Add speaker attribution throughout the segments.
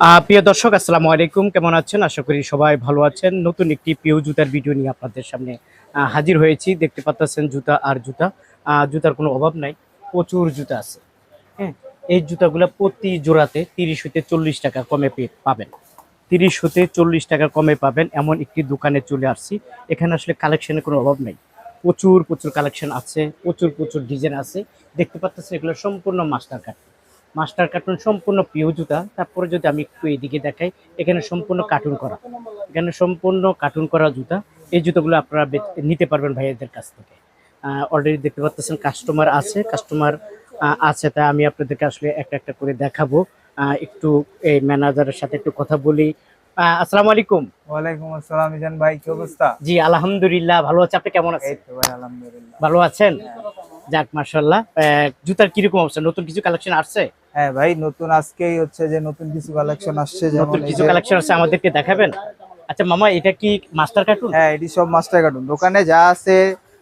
Speaker 1: প্রিয় দর্শক, আসসালামু আলাইকুম। কেমন আছেন? আশা করি সবাই ভালো আছেন। নতুন একটি প্রিয় জুতার ভিডিও নিয়ে আপনাদের সামনে হাজির হয়েছি। দেখতে পাচ্ছেন জুতা আর জুতা। জুতার কোনো অভাব নাই। প্রচুর জুতা আছে। হ্যাঁ এই জুতাগুলো প্রতি জোড়াতে তিরিশ হতে চল্লিশ টাকা কমে পাবেন। তিরিশ হতে চল্লিশ টাকা কমে পাবেন। এমন একটি দোকানে চলে আসছি। এখানে আসলে কালেকশনের কোনো অভাব নেই। প্রচুর প্রচুর কালেকশন আছে। প্রচুর প্রচুর ডিজাইন আছে। দেখতে পাচ্ছেন এগুলো সম্পূর্ণ মাস্টার কাট মাস্টার কার্টুন সম্পূর্ণ প্রিয় জুতা। তারপরে যদি আমি একটু এদিকে দেখাই এখানে সম্পূর্ণ কার্টুন করা। এখানে সম্পূর্ণ কার্টুন করা জুতা। এই জুতোগুলো আপনারা নিতে পারবেন ভাইয়াদের কাছ থেকে। অলরেডি দেখতে পাচ্ছেন কাস্টমার আছে। কাস্টমার আছে তা আমি আপনাদেরকে আসলে একটা একটা করে দেখাবো। একটু এই ম্যানেজারের সাথে একটু কথা বলি। আসসালামু আলাইকুম।
Speaker 2: ওয়ালাইকুম আসসালাম ভাই কি অবস্থা?
Speaker 1: জি আলহামদুলিল্লাহ ভালো আছে। আপনি কেমন
Speaker 2: এই তো ভাই আলহামদুলিল্লাহ।
Speaker 1: ভালো আছেন? যাক জুতার কীরকম অবস্থা? নতুন কিছু কালেকশন আসছে?
Speaker 2: হ্যাঁ ভাই নতুন আজকেই হচ্ছে যে নতুন কিছু কালেকশন আসছে যেমন
Speaker 1: কিছু কালেকশন আছে আমাদেরকে দেখাবেন? আচ্ছা মামা এটা কি মাস্টার কার্টুন
Speaker 2: হ্যাঁ এটি সব মাস্টার কার্টুন দোকানে যা আছে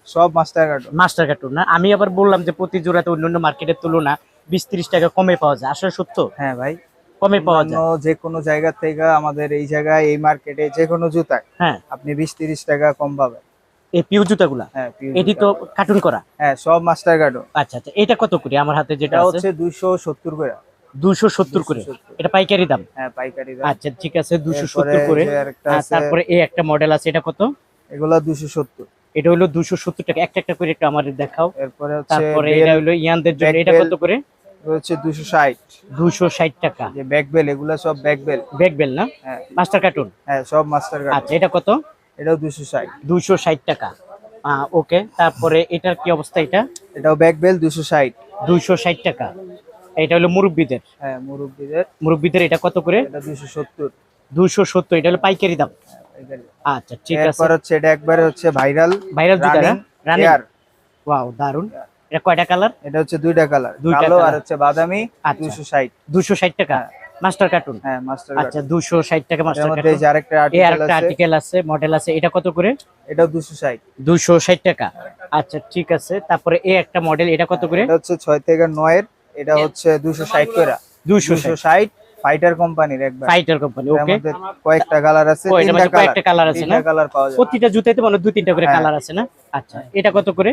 Speaker 2: সব মাস্টার কার্টুন
Speaker 1: মাস্টার কার্টুন না? আমি আবার বললাম যে প্রতি জোড়াতে অন্যান্য মার্কেটের তুলনা বিশ ত্রিশ টাকা কমে পাওয়া যায়। আসলে সত্য?
Speaker 2: হ্যাঁ ভাই।
Speaker 1: কমে পাওয়া যায়।
Speaker 2: যে কোনো জায়গা থেকে আমাদের এই জায়গায় এই মার্কেটে যে কোনো জুতায়
Speaker 1: হ্যাঁ।
Speaker 2: আপনি বিশ তিরিশ টাকা কম পাবেন।
Speaker 1: এই পিউ জুতাগুলা?
Speaker 2: হ্যাঁ
Speaker 1: এটি তো কার্টুন করা?
Speaker 2: হ্যাঁ সব মাস্টার কার্টুন
Speaker 1: আচ্ছা আচ্ছা এটা কত করে? আমার হাতে যেটা
Speaker 2: হচ্ছে দুইশো সত্তর করে।
Speaker 1: দুশো সত্তর করে? এটা পাইকারি দাম?
Speaker 2: হ্যাঁ পাইকারি দাম।
Speaker 1: আচ্ছা ঠিক আছে দুশো
Speaker 2: এরপরে
Speaker 1: সত্তর করে তারপরে এই একটা মডেল আছে এটা কত?
Speaker 2: এগুলা দুশো সত্তর।
Speaker 1: এটা হলো দুশো সত্তর টাকা। একটা একটা করে একটু আমাদের দেখাও।
Speaker 2: এরপরে হচ্ছে
Speaker 1: তারপরে এটা হলো ইয়ানদের জন্য। এটা। কত করে?
Speaker 2: হচ্ছে দুশো ষাট।
Speaker 1: দুশো ষাট টাকা।
Speaker 2: যে ব্যাক বেল এগুলা সব ব্যাক বেল।
Speaker 1: ব্যাক বেল না?
Speaker 2: হ্যাঁ।
Speaker 1: মাস্টার কার্টুন
Speaker 2: হ্যাঁ সব মাস্টার
Speaker 1: আচ্ছা এটা কত?
Speaker 2: এটাও দুশো ষাট।
Speaker 1: দুশো ষাট টাকা। ওকে তারপরে এটার কি অবস্থা এটা?
Speaker 2: এটাও ব্যাক বেল দুশো ষাট।
Speaker 1: দুইশো ষাট টাকা। এটা হলো মুরব্বীদের?
Speaker 2: হ্যাঁ মুরব্বীদের।
Speaker 1: মুরব্বীদের এটা কত করে?
Speaker 2: এটা দুশো সত্তর।
Speaker 1: দুশো সত্তর এটা হলো পাইকারি দাম। আচ্ছা ঠিক আছে।
Speaker 2: এরপর হচ্ছে এটা একবারে হচ্ছে ভাইরাল
Speaker 1: ভাইরাল জুতা
Speaker 2: রানিং
Speaker 1: ওয়াও দারুণ এটা কয়টা কালার?
Speaker 2: এটা হচ্ছে দুইটা কালার
Speaker 1: দুইটা
Speaker 2: কালো আর হচ্ছে বাদামি
Speaker 1: আচ্ছা।
Speaker 2: দুশো ষাট।
Speaker 1: দুশো ষাট টাকা। মাস্টার কার্টুন
Speaker 2: হ্যাঁ মাস্টার
Speaker 1: আচ্ছা দুশো ষাট টাকা মাস্টার কার্টুন
Speaker 2: আরেকটা
Speaker 1: এই আরেকটা আর্টিকেল আছে মডেল আছে এটা কত করে?
Speaker 2: ষাট।
Speaker 1: দুশো ষাট টাকা। আচ্ছা ঠিক আছে তারপরে এই একটা মডেল এটা কত করে?
Speaker 2: এটা হচ্ছে ছয় থেকে নয়ের এটা হচ্ছে দুশো ষাট করে।
Speaker 1: দুশো
Speaker 2: দুশো ষাট। ফাইটার কোম্পানির একবার।
Speaker 1: ফাইটার কোম্পানি ওকে
Speaker 2: কয়েকটা কালার আছে তিনটা কালার
Speaker 1: কয়েকটা কালার আছে না?
Speaker 2: কালার পাওয়া যায়
Speaker 1: প্রতিটা জুতাইতে মানে দুই তিনটা করে
Speaker 2: হ্যাঁ।
Speaker 1: কালার আছে না? আচ্ছা এটা কত করে?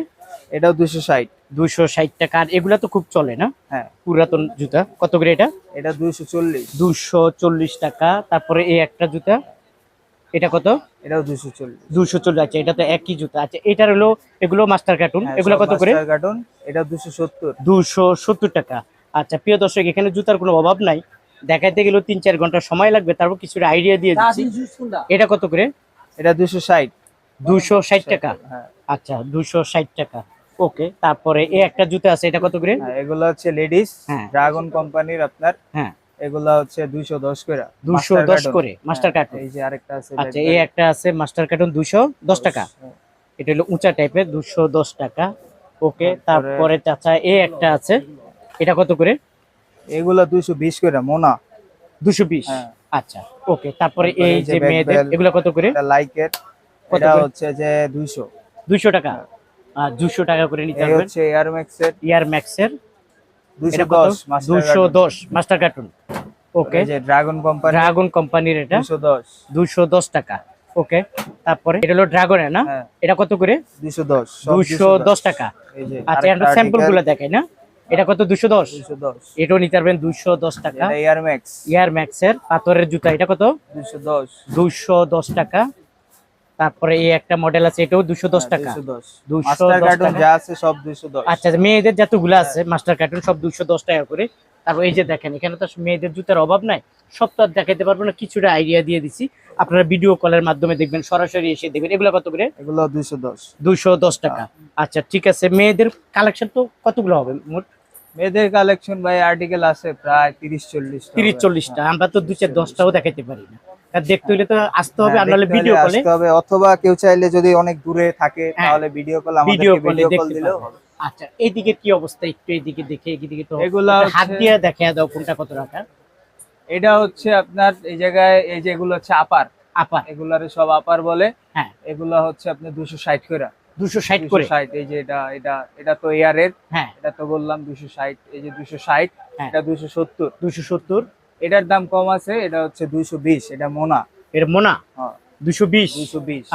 Speaker 2: এটাও দুশো ষাট।
Speaker 1: দুশো ষাট টাকা। আর এগুলা তো খুব চলে না?
Speaker 2: হ্যাঁ।
Speaker 1: পুরাতন জুতা। কত করে এটা?
Speaker 2: এটা দুইশো চল্লিশ।
Speaker 1: দুশো চল্লিশ টাকা। তারপরে এই একটা জুতা। এটা কত?
Speaker 2: এটাও দুশো চল্লিশ।
Speaker 1: দুশো চল্লিশ। আচ্ছা এটা তো একই জুতা। আচ্ছা এটার হলো এগুলো মাস্টার কার্টুন। এগুলো কত করে?
Speaker 2: কার্টুন। এটা দুশো সত্তর।
Speaker 1: দুশো সত্তর টাকা। আচ্ছা প্রিয় দর্শক এখানে জুতার কোনো অভাব নাই। দেখাইতে গেলেও তিন চার ঘণ্টা সময় লাগবে। তারপর কিছু আইডিয়া দিয়ে দিচ্ছি। এটা কত করে?
Speaker 2: এটা দুশো ষাট।
Speaker 1: দুশো ষাট টাকা।
Speaker 2: হ্যাঁ।
Speaker 1: আচ্ছা দুশো ষাট টাকা। ওকে তারপরে এই একটা জুতা আছে এটা কত করে?
Speaker 2: হ্যাঁ, এগুলো হচ্ছে লেডিস
Speaker 1: হ্যাঁ।
Speaker 2: ড্রাগন কোম্পানির আপনার।
Speaker 1: হ্যাঁ।
Speaker 2: এগুলা হচ্ছে দুইশো দশ করে।
Speaker 1: দুশো
Speaker 2: Master
Speaker 1: দশ
Speaker 2: carton।
Speaker 1: করে মাস্টার
Speaker 2: হ্যাঁ,
Speaker 1: কার্টুন
Speaker 2: এই যে আরেকটা আছে
Speaker 1: আচ্ছা এই একটা আছে মাস্টার কার্টুন টাকা। এটা হলো উঁচা টাইপের দুশো দশ টাকা। ওকে তারপরে চাচা এই একটা আছে। এটা কত করে?
Speaker 2: এগুলা দুইশো বিশ করে মোনা।
Speaker 1: দুশো বিশ।
Speaker 2: হ্যাঁ।
Speaker 1: আচ্ছা ওকে তারপরে এই
Speaker 2: যে
Speaker 1: মেয়েদের। এগুলো কত করে?
Speaker 2: লাইকের এটা হচ্ছে যে দুইশো।
Speaker 1: দুইশো টাকা। আর দুশো টাকা করে নিতে পারবেন।
Speaker 2: হচ্ছে এয়ার ম্যাক্সের
Speaker 1: ইয়ার ম্যাক্সের
Speaker 2: দশ
Speaker 1: দুশো দশ মাস্টার কার্টুন ওকে
Speaker 2: এই যে ড্রাগন কোম্পানি
Speaker 1: ড্রাগন কোম্পানির এটা।
Speaker 2: দুইশো দশ।
Speaker 1: দুশো দশ টাকা। ওকে তারপরে এটা হলো ড্রাগনের না?
Speaker 2: হ্যাঁ।
Speaker 1: এটা কত করে?
Speaker 2: দুইশো দশ।
Speaker 1: দুশো। দশ টাকা।
Speaker 2: এই যে
Speaker 1: আচ্ছা এটা স্যাম্পলগুলো দেখাই না। এটা কত? দুশো। দশ
Speaker 2: দশ।
Speaker 1: এটাও নিতে পারবেন দুশো দশ টাকা।
Speaker 2: এয়ার ম্যাক্স
Speaker 1: ইয়ার ম্যাক্সের পাথরের জুতা। এটা কত?
Speaker 2: দুইশো দশ।
Speaker 1: দুশো দশ টাকা। তারপরে এই একটা মডেল আছে এটাও দুশো দশ টাকা।
Speaker 2: কার্টুন
Speaker 1: টাকা।
Speaker 2: দুইশো দশ
Speaker 1: আচ্ছা মেয়েদের যতগুলো আছে মাস্টার কার্টুন সব দুশো দশ টাকা করে। তারপর এই যে দেখেন এখানে তো মেয়েদের জুতার অভাব নাই। সব তো আর দেখাইতে পারব না কিছুটা আইডিয়া দিয়ে দিছি। আপনারা ভিডিও কলের মাধ্যমে দেখবেন সরাসরি এসে দেখবেন। এগুলো কত করে?
Speaker 2: এগুলো দুইশো দশ।
Speaker 1: দুশো দশ টাকা। আচ্ছা ঠিক আছে মেয়েদের কালেকশন তো কতগুলো হবে মোট?
Speaker 2: মেয়েদের কালেকশন ভাই আর্টিকেল আছে প্রায় তিরিশ চল্লিশ
Speaker 1: তিরিশ চল্লিশটা। আমরা তো দু চার দশটাও দেখাইতে পারি না। দেখতে হলে তো আসতে হবে আর নাহলে ভিডিও কলে
Speaker 2: হবে অথবা কেউ চাইলে যদি অনেক দূরে থাকে
Speaker 1: হ্যাঁ।
Speaker 2: তাহলে ভিডিও কল আমাদেরকে ভিডিও কল
Speaker 1: দেখতে
Speaker 2: দিলেও হবে
Speaker 1: আচ্ছা এইদিকে কি অবস্থা? একটু এইদিকে দেখে এদিকে তো
Speaker 2: এগুলা
Speaker 1: হাত দিয়ে দেখা দাও কোনটা কত টাকা?
Speaker 2: এটা হচ্ছে আপনার এই জায়গায় এই যে এগুলো হচ্ছে আপার।
Speaker 1: আপা
Speaker 2: এগুলারে সব আপার বলে।
Speaker 1: হ্যাঁ।
Speaker 2: এগুলা হচ্ছে আপনি দুশো ষাট করে।
Speaker 1: দুশো ষাট
Speaker 2: দুশো
Speaker 1: করে
Speaker 2: ষাট এই যে এটা এটা এটা তো এয়ারের
Speaker 1: হ্যাঁ।
Speaker 2: এটা তো বললাম দুশো ষাট এই যে দুশো ষাট
Speaker 1: হ্যাঁ।
Speaker 2: এটা দুশো সত্তর।
Speaker 1: দুশো সত্তর।
Speaker 2: এটার দাম কম আছে এটা হচ্ছে দুইশো বিশ এটা মোনা।
Speaker 1: এর মোনা?
Speaker 2: হ্যাঁ।
Speaker 1: দুশো বিশ?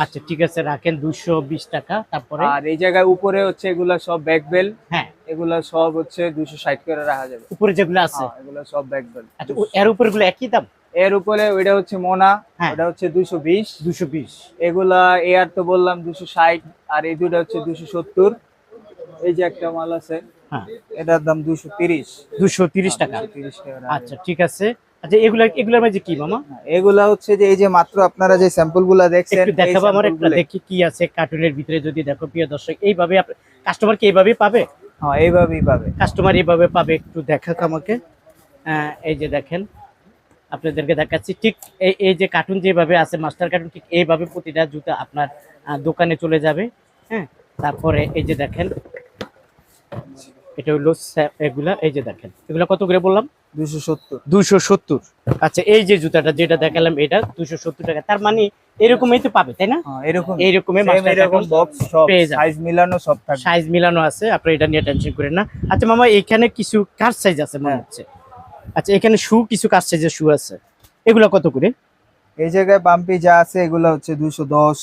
Speaker 1: আচ্ছা ঠিক আছে রাখেন দুশো বিশ টাকা তারপরে?
Speaker 2: আর এই জায়গায় উপরে হচ্ছে এগুলা সব ব্যাক বেল
Speaker 1: হ্যাঁ।
Speaker 2: এগুলা সব হচ্ছে দুইশো ষাট করে রাখা যাবে।
Speaker 1: উপরে যেগুলো আছে?
Speaker 2: হ্যাঁ, এগুলা সব ব্যাক বেল
Speaker 1: আচ্ছা এর উপরে গুলো একই দাম?
Speaker 2: এর উপরে ওইটা হচ্ছে মোনা। ওটা হচ্ছে দুইশো বিশ।
Speaker 1: দুশো বিশ।
Speaker 2: এগুলা এয়ার তো বললাম দুশো ষাট আর এই দুটা হচ্ছে দুশো সত্তর। এই যে একটা মাল আছে।
Speaker 1: হ্যাঁ।
Speaker 2: এটার দাম দুশো তিরিশ।
Speaker 1: দুশো তিরিশ টাকা।
Speaker 2: তিরিশ টাকা
Speaker 1: আচ্ছা ঠিক আছে। আচ্ছা এগুলা এগুলোর মাঝে কি মামা?
Speaker 2: হ্যাঁ, এগুলা হচ্ছে যে এই যে মাত্র আপনারা যে স্যাম্পলগুলা দেখছেন
Speaker 1: একটু দেখাবো আমার একটা দেখি কি আছে কার্টুনের ভিতরে যদি দেখো প্রিয় দর্শক। এইভাবে কাস্টমার কি এইভাবে পাবে?
Speaker 2: হ্যাঁ এইভাবেই পাবে।
Speaker 1: কাস্টমার এইভাবে পাবে একটু দেখাক আমাকে। আহ, এই যে দেখেন আপনাদেরকে দেখাচ্ছি। ঠিক এই এই যে কার্টুন যেভাবে আছে মাস্টার কার্টুন ঠিক এইভাবে প্রতিটা জুতা আপনার দোকানে চলে যাবে। হ্যাঁ তারপরে এই যে দেখেন এটা হলো এগুলা এই যে দেখেন এগুলা কত করে বললাম?
Speaker 2: দুশো সত্তর।
Speaker 1: আচ্ছা এই যে জুতাটা যেটা দেখালাম এটা দুশো সত্তর টাকা। তার মানে এরকমই তো পাবে তাই না?
Speaker 2: হ্যাঁ এরকম। সাইজ মিলানো সব
Speaker 1: সাইজ মিলানো আছে আপনি এটা নিয়ে টেনশন করেন না। আচ্ছা মামা এখানে কিছু কার সাইজ আছে মনে
Speaker 2: হ্যাঁ।
Speaker 1: হচ্ছে। আচ্ছা এখানে শু কিছু কার সাইজের শু আছে। এগুলো কত করে?
Speaker 2: এই জায়গায় বাম্পি যা আছে এগুলো হচ্ছে দুশো। দশ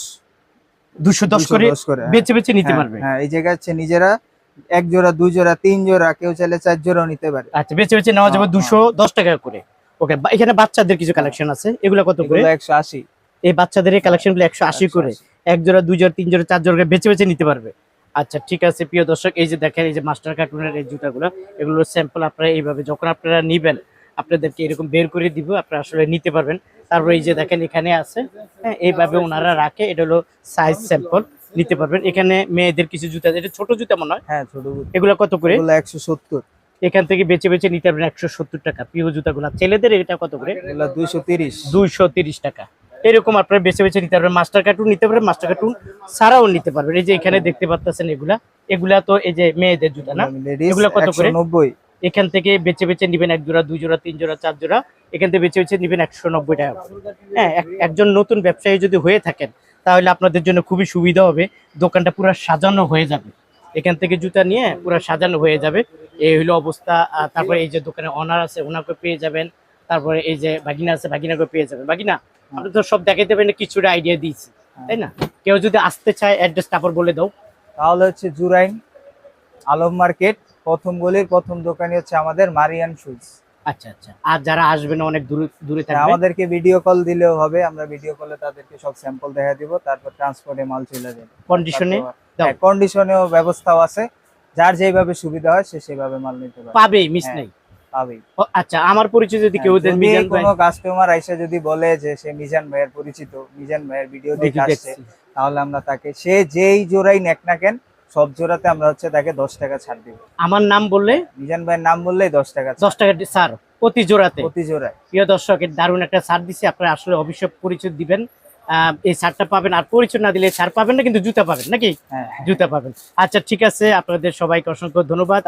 Speaker 1: দুশো দশ করে
Speaker 2: হ্যাঁ।
Speaker 1: বেছে বেছে নিতে পারবে।
Speaker 2: হ্যাঁ এই জায়গায় হচ্ছে নিজেরা এক জোড়া দুই জোড়া তিন জোড়া কেউ চাইলে চার জোড়াও নিতে পারে।
Speaker 1: আচ্ছা বেছে বেছে নেওয়া যাবে
Speaker 2: হ্যাঁ,
Speaker 1: দুশো দশ টাকা করে। ওকে এখানে বাচ্চাদের কিছু কালেকশন আছে? এগুলো কত করে?
Speaker 2: একশো আশি।
Speaker 1: এই বাচ্চাদের এই কালেকশনগুলো একশো আশি করে। এক জোড়া দুই জোড়া তিন জোড়া চার জোড়া বেছে বেছে নিতে পারবে। আচ্ছা ঠিক আছে প্রিয় দর্শক এই যে দেখেন এই যে মাস্টার কার্টুনের এই জুতাগুলো এগুলো স্যাম্পল আপনারা এইভাবে যখন আপনারা নিবেন আপনাদেরকে এরকম বের করে দিব আপনারা আসলে নিতে পারবেন। তারপর এই যে দেখেন এখানে আছে। হ্যাঁ এইভাবে ওনারা রাখে এটা হলো সাইজ স্যাম্পল নিতে পারবেন। এখানে মেয়েদের কিছু জুতা এটা ছোট জুতা মনে হয়?
Speaker 2: হ্যাঁ ছোটগুলো।
Speaker 1: এগুলো কত করে?
Speaker 2: এগুলো একশো সত্তর।
Speaker 1: এখান থেকে বেছে বেছে নিতে পারবেন একশো সত্তর টাকা। প্রিয় জুতাগুলো। ছেলেদের এটা কত করে?
Speaker 2: এগুলো দুইশো তিরিশ।
Speaker 1: দুইশো তিরিশ টাকা। এরকম আপনারা বেছে বেছে নিতে পারবেন। মাস্টার কার্টুন নিতে পারবেন মাস্টার কার্টুন ছাড়াও নিতে পারবেন। এই যে এখানে দেখতে পাচ্ছেন এগুলা। এগুলা তো এই যে মেয়েদের জুতা না? এগুলা কত করে?
Speaker 2: নব্বই।
Speaker 1: এখান থেকে বেছে বেছে নিবেন এক জোড়া দুই জোড়া তিন জোড়া চার জোড়া। এখান থেকে বেছে বেছে নিবেন একশো নব্বই টাকা। হ্যাঁ এক- একজন নতুন ব্যবসায়ী যদি হয়ে থাকেন তাহলে আপনাদের জন্য খুবই সুবিধা হবে। দোকানটা পুরো সাজানো হয়ে যাবে। এখান থেকে জুতা নিয়ে পুরো সাজানো হয়ে যাবে। এই হলো অবস্থা। তারপরে এই যে দোকানে অনার আছে ওনাকে পেয়ে যাবেন। তারপরে এই যে ভাগিনা আছে বাগিনাকে পেয়ে যাবেন। বাগিনা আপনি তো সব দেখাইতে পারেন কিছুটা আইডিয়া দিয়েছি। তাই না? কেউ যদি আসতে চায় অ্যাড্রেস তারপর বলে দাও।
Speaker 2: তাহলে হচ্ছে জুরাইন আলম মার্কেট প্রথম গলির প্রথম দোকানই হচ্ছে আমাদের মারিয়ান শুজ
Speaker 1: আচ্ছা আচ্ছা। আর যারা আসবেন অনেক দূরে দূরে থাকবে?
Speaker 2: আমাদেরকে ভিডিও কল দিলেও হবে আমরা ভিডিও কলে তাদেরকে সব স্যাম্পল দেখা দিব তারপর ট্রান্সপোর্টে মাল চলে যাবে।
Speaker 1: কন্ডিশনে।
Speaker 2: কন্ডিশনেও ব্যবস্থাও আছে। যার যেভাবে সুবিধা হয় সে সেভাবে মাল নিতে পারে
Speaker 1: পাবে মিস
Speaker 2: হ্যাঁ।
Speaker 1: নাই?
Speaker 2: পাবেই।
Speaker 1: আচ্ছা আমার পরিচয় যদি কেউ দেন মিজান ভাই।
Speaker 2: কোনো কাস্টমার আইসা যদি বলে যে সে মিজান ভাইয়ের পরিচিত মিজান ভাইয়ের ভিডিও দেখে আসছে তাহলে আমরা তাকে সে যেই জোড়াই নেক না কেন সব জোড়াতে আমরা হচ্ছে তাকে দশ টাকা ছাড় দিব।
Speaker 1: আমার নাম বললে?
Speaker 2: মিজান ভাইয়ের নাম বললেই দশ টাকা
Speaker 1: দশ টাকা স্যার প্রতি জোড়াতে?
Speaker 2: প্রতি জোড়ায়।
Speaker 1: প্রিয় দর্শক দারুণ একটা ছাড় দিচ্ছি আপনারা আসলে অবশ্যই পরিচয় দিবেন। আহ, এই সারটা পাবেন আর পরিচয় না দিলে ছাড় পাবেন না কিন্তু জুতা পাবেন নাকি?
Speaker 2: হ্যাঁ
Speaker 1: জুতা পাবেন। আচ্ছা ঠিক আছে আপনাদের সবাইকে অসংখ্য ধন্যবাদ।